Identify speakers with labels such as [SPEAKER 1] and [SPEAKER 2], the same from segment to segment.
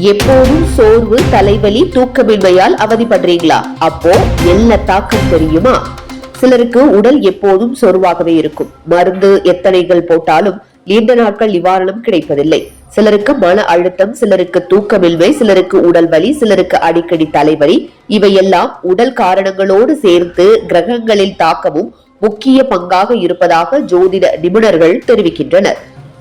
[SPEAKER 1] எப்போதும் சோர்வு தலைவலி தூக்கமின்மையால் அவதிப்படுறீங்களா? அப்போ என்ன தாக்கம் தெரியுமா? சிலருக்கு உடல் எப்போதும் சோர்வாகவே இருக்கும். மருந்து எத்தனைகள் போட்டாலும் நீண்ட நாட்கள் நிவாரணம் கிடைப்பதில்லை. சிலருக்கு மன அழுத்தம் சிலருக்கு தூக்கமின்மை சிலருக்கு உடல் வலி சிலருக்கு அடிக்கடி தலைவலி. இவையெல்லாம் உடல் காரணங்களோடு சேர்த்து கிரகங்களின் தாக்கமும் முக்கிய பங்காக இருப்பதாக ஜோதிட நிபுணர்கள் தெரிவிக்கின்றனர்.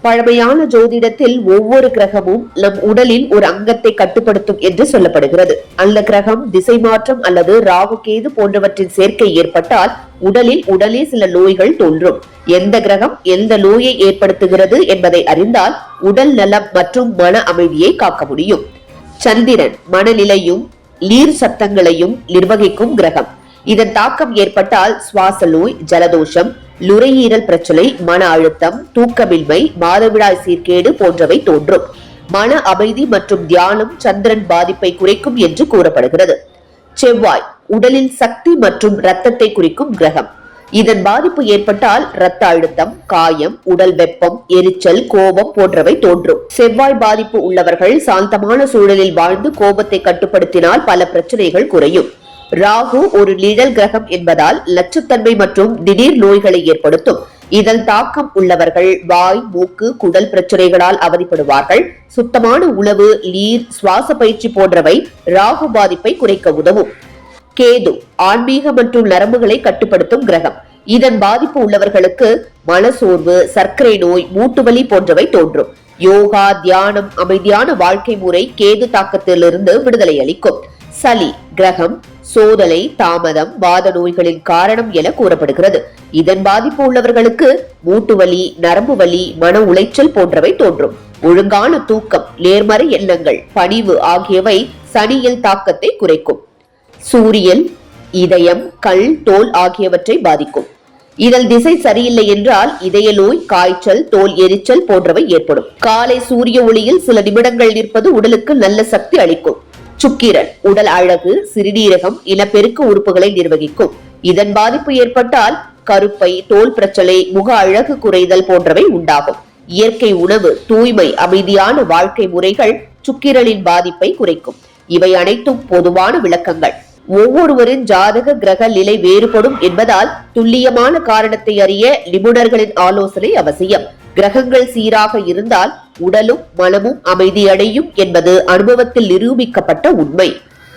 [SPEAKER 1] பழமையான ஜோதிடத்தில் ஒவ்வொரு கிரகமும் நம் உடலில் ஒரு அங்கத்தை கட்டுப்படுத்தும் என்று சொல்லப்படுகிறது. அந்த கிரகம் திசை மாற்றம் அல்லது ராகு கேது போன்றவற்றின் சேர்க்கை ஏற்பட்டால் உடலில் உடலே சில நோய்கள் தோன்றும். எந்த கிரகம் எந்த நோயை ஏற்படுத்துகிறது என்பதை அறிந்தால் உடல் நலம் மற்றும் மன அமைதியை காக்க முடியும். சந்திரன் மனநிலையும் நீர் சத்தங்களையும் நிர்வகிக்கும் கிரகம். இதன் தாக்கம் ஏற்பட்டால் சுவாச நோய் ஜலதோஷம் நுரையீரல் பிரச்சனை மன அழுத்தம் தூக்கமின்மை மாதவிடாய் சீர்கேடு போன்றவை தோன்றும். மன அமைதி மற்றும் தியானம் சந்திரன் பாதிப்பை குறைக்கும் என்று கூறப்படுகிறது. செவ்வாய் உடலில் சக்தி மற்றும் இரத்தத்தை குறிக்கும் கிரகம். இதன் பாதிப்பு ஏற்பட்டால் இரத்த அழுத்தம் காயம் உடல் வெப்பம் எரிச்சல் கோபம் போன்றவை தோன்றும். செவ்வாய் பாதிப்பு உள்ளவர்கள் சாந்தமான சூழலில் வாழ்ந்து கோபத்தை கட்டுப்படுத்தினால் பல பிரச்சனைகள் குறையும். ராகு ஒரு நிழல் கிரகம் என்பதால் லட்சத்தன்மை மற்றும் திடீர் நோய்களை ஏற்படுத்தும். இதன் தாக்கம் உள்ளவர்கள் வாய் மூக்கு குடல் பிரச்சனைகளால் அவதிப்படுவார்கள். சுத்தமான உணவு நீர் சுவாச பயிற்சி போன்றவை ராகு பாதிப்பை குறைக்க உதவும். கேது ஆன்மீக மற்றும் நரம்புகளை கட்டுப்படுத்தும் கிரகம். இதன் பாதிப்பு உள்ளவர்களுக்கு மனசோர்வு சர்க்கரை நோய் மூட்டுவலி போன்றவை தோன்றும். யோகா தியானம் அமைதியான வாழ்க்கை முறை கேது தாக்கத்திலிருந்து விடுதலை அளிக்கும். சலி கிரகம் சோதலை தாமதம் வாத நோய்களின் காரணம் என கூறப்படுகிறது. இதன் பாதிப்பு உள்ளவர்களுக்கு மூட்டு வலி நரம்பு வலி மன உளைச்சல் போன்றவை தோன்றும். ஒழுங்கான தூக்கம் நேர்மறை எண்ணங்கள் பணிவு ஆகியவை சனியில் தாக்கத்தை குறைக்கும். சூரியன் இதயம் கல் தோல் ஆகியவற்றை பாதிக்கும். இதழ் திசை சரியில்லை என்றால் இதய நோய் காய்ச்சல் தோல் எரிச்சல் போன்றவை ஏற்படும். காலை சூரிய ஒளியில் சில நிமிடங்கள் நிற்பது உடலுக்கு நல்ல சக்தி அளிக்கும். சுக்கிரன் உடல் அழகு சிறுநீரகம் இனப்பெருக்க உறுப்புகளை நிர்வகிக்கும். இதன் பாதிப்பு ஏற்பட்டால் கருப்பை தோல் பிரச்சனை முக அழகு குறைதல் போன்றவை உண்டாகும். இயற்கை உணவு தூய்மை அமைதியான வாழ்க்கை முறைகள் சுக்கிரனின் பாதிப்பை குறைக்கும். இவை அனைத்தும் பொதுவான விளக்கங்கள். ஒவ்வொருவரின் ஜாதக கிரக நிலை வேறுபடும் என்பதால் துல்லியமான காரணத்தை அறிய நிபுணர்களின் ஆலோசனை அவசியம். கிரகங்கள் சீராக இருந்தால் உடலும் மனமும் அமைதியடையும் என்பது அனுபவத்தில் நிரூபிக்கப்பட்ட உண்மை.